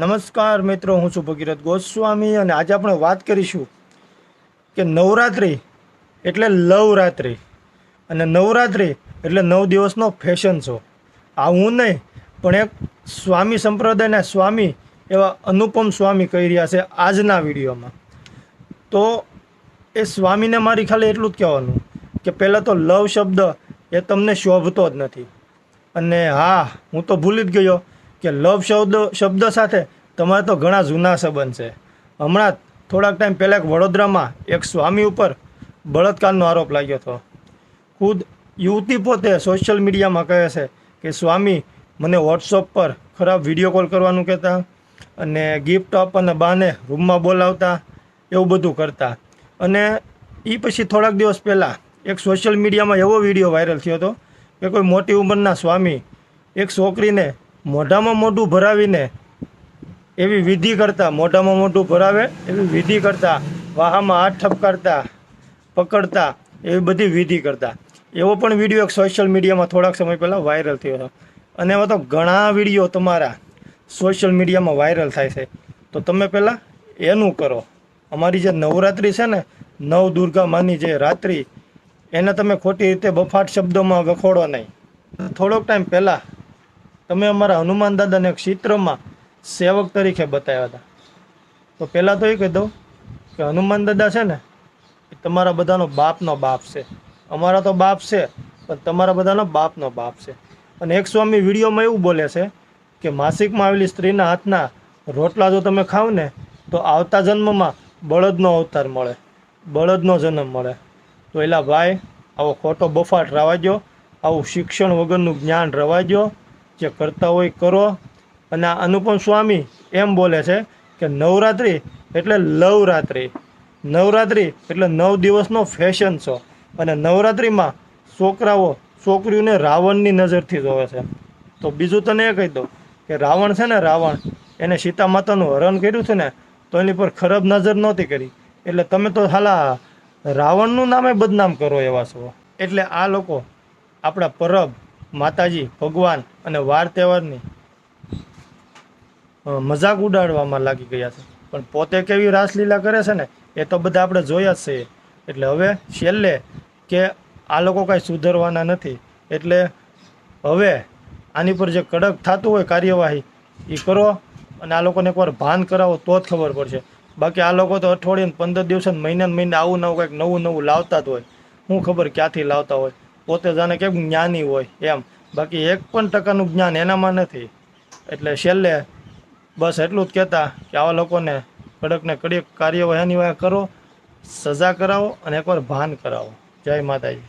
નમસ્કાર મિત્રો, હું છું ભગીરથ ગોસ્વામી અને આજે આપણે વાત કરીશું કે નવરાત્રિ એટલે લવરાત્રિ. અને નવરાત્રિ એટલે નવ દિવસનો ફેશન શો આ હું નહીં, પણ એક સ્વામી સંપ્રદાયના સ્વામી એવા અનુપમ સ્વામી કહી રહ્યા છે આજના વિડીયોમાં. તો એ સ્વામીને મારી ખાલી એટલું જ કહેવાનું કે પહેલાં તો લવ શબ્દ એ તમને શોભતો જ નથી. અને હા, હું તો ભૂલી જ ગયો કે લવ શબ્દ શબ્દ સાથે તમારે તો ઘણા જૂના સંબંધ છે. હમણાં થોડાક ટાઈમ પહેલાં વડોદરામાં એક સ્વામી ઉપર બળાત્કારનો આરોપ લાગ્યો હતો. ખુદ યુવતી પોતે સોશિયલ મીડિયામાં કહે છે કે, સ્વામી, મને વોટ્સઅપ પર ખરાબ વીડિયો કોલ કરવાનું કહેતા અને ગિફ્ટ આપવાના બહાને રૂમમાં બોલાવતા એવું બધું કરતા. અને એ પછી થોડાક દિવસ પહેલાં એક સોશિયલ મીડિયામાં એવો વીડિયો વાયરલ થયો હતો કે કોઈ મોટી ઉંમરના સ્વામી એક છોકરીને મોઢામાં મોઢું ભરાવીને એવી વિધિ કરતા, મોઢામાં મોઢું ભરાવે, એવી વિધિ કરતા, વાહામાં હાથ ઠપકારતા, પકડતા, એવી બધી વિધિ કરતા. એવો પણ વીડિયો એક સોશિયલ મીડિયામાં થોડાક સમય પહેલાં વાયરલ થયો હતો. અને એવા તો ઘણા વીડિયો તમારા સોશિયલ મીડિયામાં વાયરલ થાય છે. તો તમે પહેલાં એનું કરો. અમારી જે નવરાત્રિ છે ને, નવ દુર્ગા માની જે રાત્રિ, એને તમે ખોટી રીતે બફાટ શબ્દોમાં વખોડો નહીં. થોડોક ટાઈમ પહેલાં તમે અમારા હનુમાન દાદાને ક્ષેત્રમાં સેવક તરીકે બતાવ્યા હતા. તો પહેલાં તો એ કહી દઉં કે હનુમાન દાદા છે ને, એ તમારા બધાનો બાપનો બાપ છે. અમારા તો બાપ છે, પણ તમારા બધાનો બાપનો બાપ છે. અને એક સ્વામી વિડીયોમાં એવું બોલે છે કે માસિકમાં આવેલી સ્ત્રીના હાથના રોટલા જો તમે ખાવ ને, તો આવતા જન્મમાં બળદનો અવતાર મળે, બળદનો જન્મ મળે. તો એલા ભાઈ, આવો ખોટો બફાટ રવા દો આવું શિક્ષણ વગરનું જ્ઞાન રવા દો જે કરતા હોય કરો. અને આ અનુપમ સ્વામી એમ બોલે છે કે નવરાત્રિ એટલે લવરાત્રિ. નવરાત્રિ એટલે નવ દિવસનો ફેશન શો અને નવરાત્રિમાં છોકરાઓ, છોકરીઓને રાવણની નજરથી જોવે છે. તો બીજું તને એ કહી દઉં કે રાવણ છે ને, રાવણ, એને સીતા માતાનું હરણ કર્યું છે ને, તો એની પર ખરાબ નજર નહોતી કરી. એટલે તમે તો હાલા રાવણનું નામે બદનામ કરો એવા છો. એટલે આ લોકો આપણા પરબ માતાજી, ભગવાન અને વાર તહેવારની મજાક ઉડાડવામાં લાગી ગયા છે. પણ પોતે કેવી રાસલીલા કરે છે ને, એ તો બધા આપણે જોયા જ છીએ એટલે હવે છેલ્લે કે આ લોકો કાંઈ સુધરવાના નથી. એટલે હવે આની પર જે કડક થતું હોય કાર્યવાહી એ કરો અને આ લોકોને એકવાર ભાન કરાવો તો જ ખબર પડશે. બાકી આ લોકો તો અઠવાડિયે પંદર દિવસે મહિને મહિને આવું નવું કંઈક નવું નવું લાવતા જ હોય. શું ખબર ક્યાંથી લાવતા હોય. પોતે જાણે કેમ જ્ઞાની હોય એમ. બાકી એક પણ ટકાનું જ્ઞાન એનામાં નથી. એટલે છેલ્લે બસ એટલું જ કહેતા કે આવા લોકોને કડકને કડક વાહ કરો, સજા કરાવો અને એકવાર ભાન કરાવો. જય માતાજી.